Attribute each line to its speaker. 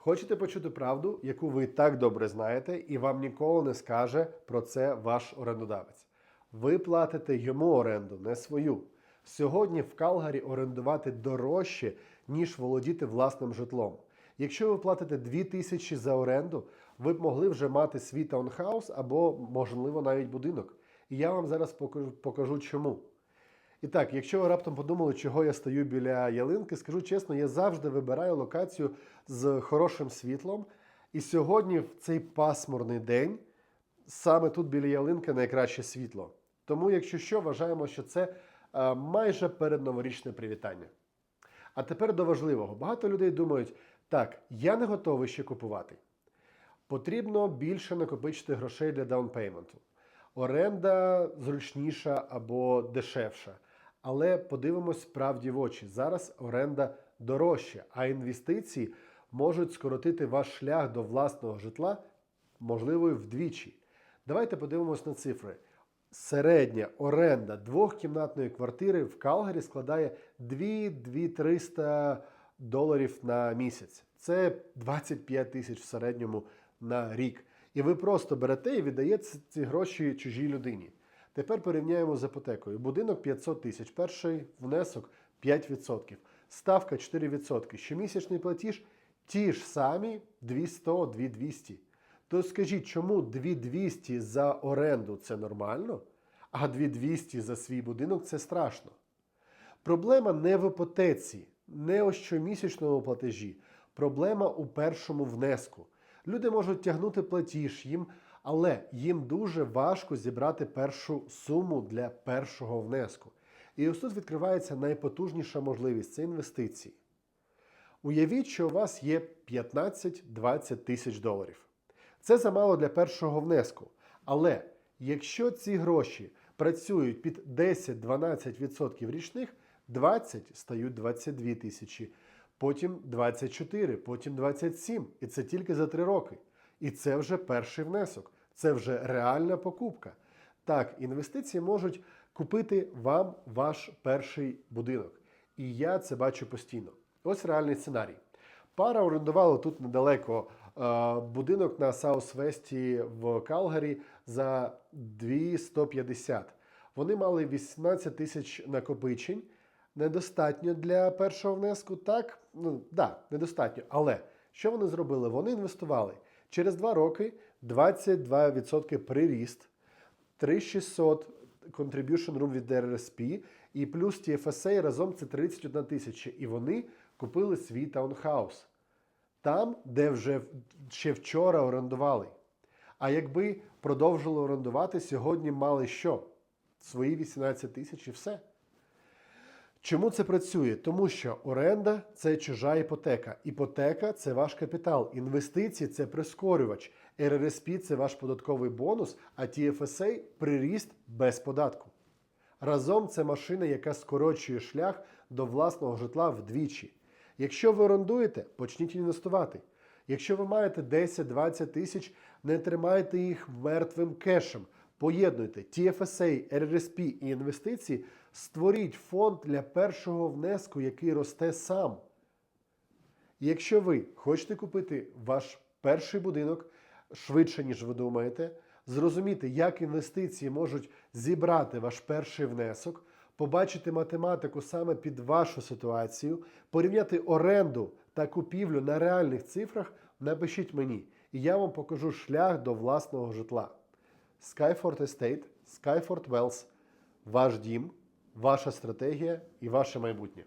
Speaker 1: Хочете почути правду, яку ви так добре знаєте, і вам ніколи не скаже про це ваш орендодавець. Ви платите йому оренду, не свою. Сьогодні в Калгарі орендувати дорожче, ніж володіти власним житлом. Якщо ви платите 2 тисячі за оренду, ви б могли вже мати свій таунхаус або, можливо, навіть будинок. І я вам зараз покажу, покажу чому. І так, якщо ви раптом подумали, чого я стою біля ялинки, скажу чесно, я завжди вибираю локацію з хорошим світлом. І сьогодні, в цей пасмурний день, саме тут біля ялинки найкраще світло. Тому, якщо що, вважаємо, що це е, майже передноворічне привітання. А тепер до важливого. Багато людей думають, так, я не готовий ще купувати. Потрібно більше накопичити грошей для даунпейменту. Оренда зручніша або дешевша. Але подивимось справді в очі. Зараз оренда дорожча, а інвестиції можуть скоротити ваш шлях до власного житла, можливо, вдвічі. Давайте подивимось на цифри. Середня оренда двохкімнатної квартири в Калгарі складає 2-300 доларів на місяць. Це 25 тисяч в середньому на рік. І ви просто берете і віддаєте ці гроші чужій людині. Тепер порівняємо з іпотекою. Будинок 500 тисяч, перший внесок 5%, ставка 4%. Щомісячний платіж ті ж самі 200, 2200. То скажіть, чому 2200 за оренду це нормально, а 2200 за свій будинок це страшно? Проблема не в іпотеці, не у щомісячному платежі. Проблема у першому внеску. Люди можуть тягнути платіж їм, але їм дуже важко зібрати першу суму для першого внеску. І ось тут відкривається найпотужніша можливість це інвестиції. Уявіть, що у вас є 15-20 тисяч доларів. Це замало для першого внеску. Але якщо ці гроші працюють під 10-12% річних, 20 стають 22 тисячі, потім 24, потім 27. І це тільки за 3 роки. І це вже перший внесок, це вже реальна покупка. Так, інвестиції можуть купити вам ваш перший будинок. І я це бачу постійно. Ось реальний сценарій. Пара орендувала тут недалеко е, будинок на Саус-Весті в Калгарі за 250. Вони мали 18 тисяч накопичень. Недостатньо для першого внеску, так? Ну, да, недостатньо. Але що вони зробили? Вони інвестували через 2 роки 22% приріст, 3600 contribution room від RSP і плюс TFSA разом це 31 тисяча. І вони купили свій таунхаус. Там, де вже ще вчора орендували. А якби продовжили орендувати, сьогодні мали що? Свої 18 тисяч і все. Чому це працює? Тому що оренда це чужа іпотека. Іпотека це ваш капітал. Інвестиції це прискорювач. РРСП це ваш податковий бонус, а TFSA приріст без податку. Разом це машина, яка скорочує шлях до власного житла вдвічі. Якщо ви орендуєте, почніть інвестувати. Якщо ви маєте 10-20 тисяч, не тримайте їх мертвим кешем. Поєднуйте TFSA, RRSP і інвестиції, створіть фонд для першого внеску, який росте сам. Якщо ви хочете купити ваш перший будинок швидше, ніж ви думаєте, зрозуміти, як інвестиції можуть зібрати ваш перший внесок, побачити математику саме під вашу ситуацію, порівняти оренду та купівлю на реальних цифрах, напишіть мені, і я вам покажу шлях до власного житла. Skyford Estate, Skyford Wells – ваш дім, ваша стратегія і ваше майбутнє.